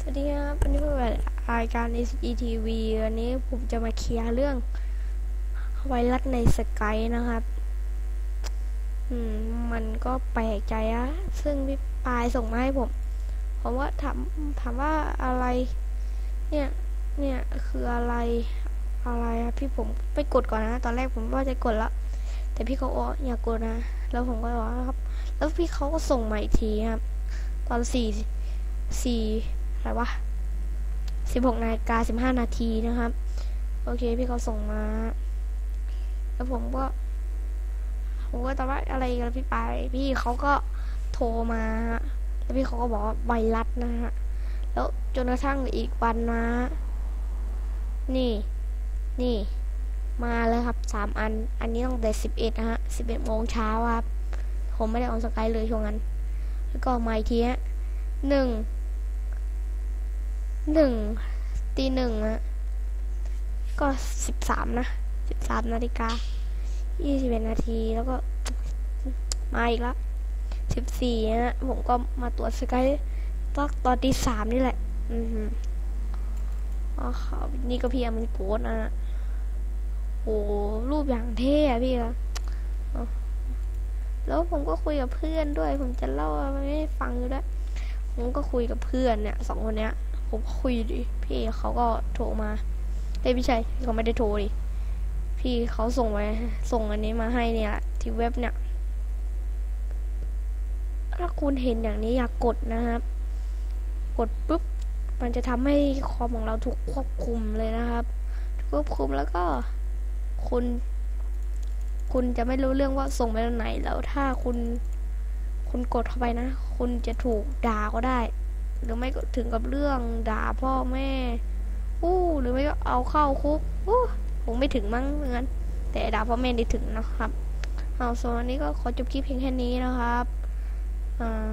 สวัสดีครับวันนี้เป็นรายการ SETV วันนี้ผมจะมาเคลียร์เรื่องไวรัสในสกายนะครับ อืม มันก็แปลกใจอะซึ่งพี่ปายส่งมาให้ผม ผมว่าถามถามว่าอะไร เนี่ย เนี่ยคืออะไรอะไรอะพี่ผมไปกดก่อนนะ ตอนแรกผมว่าจะกดแล้วแต่พี่เขาอกอย่ากดนะ แล้วผมก็บอกครับ แล้วพี่เขาก็ส่งมาอีกทีครับ ตอนสี่สี่ อะไรวะสิบหกนาฬิกาสิบห้านาทีนะครับ โอเคพี่เขาส่งมา แล้วผมก็ ผมก็ตอบว่าอะไรกันพี่ไป พี่เขาก็โทรมาแล้วพี่เขาก็บอกว่าไวรัสนะฮะ แล้วจนกระทั่งอีกวันนะนี่ นี่ มาเลยครับสามอัน อันนี้ตั้งแต่สิบเอ็ดนะฮะสิบเอ็ดโมงเช้าครับ ผมไม่ได้ออนสกายเลยช่วงนั้น แล้วก็มาอีกทีฮะหนึ่ง หนึ่งตีหนึ่งอะก็สิบสามนะสิบสามนาฬิกายี่สิบเอ็ดนาทีแล้วก็มาอีกละสิบสี่นะผมก็มาตรวจสกายตอนตอนตีสามนี่แหละ อือหืออ๋อครับนี่ก็พี่อมันโกดนะโอ้รูปอย่างเท่อะพี่อะแล้วผมก็คุยกับเพื่อนด้วย ผมจะเล่าให้ฟังอยู่ด้วยผมก็คุยกับเพื่อนเนี่ยสองคนเนี้ย ผมคุยดิพี่เขาก็โทรมาเอ้ยไม่ช่พี่เขาไม่ได้โทรดิพี่เขาส่งมาส่งอันนี้มาให้เนี่ยที่เว็บเนี่ย ถ้าคุณเห็นอย่างนี้อยากกดนะครับ กดปุ๊บมันจะทำให้คอมของเราถูกควบคุมเลยนะครับถูกควบคุมแล้วก็คุณ คุณจะไม่รู้เรื่องว่าส่งไปตรงไหนแล้วถ้าคุณ คุณกดเข้าไปนะ คุณจะถูกด่าก็ได้ หรือไม่ก็ถึงกับเรื่องด่าพ่อแม่อู้หรือไม่ก็เอาเข้าคุกอู้ผมไม่ถึงมั้งงั้น แต่ด่าพ่อแม่ได้ถึงนะครับเอาส่วนนนี้ก็ขอจบคลิปเพียงแค่นี้นะครับอ่า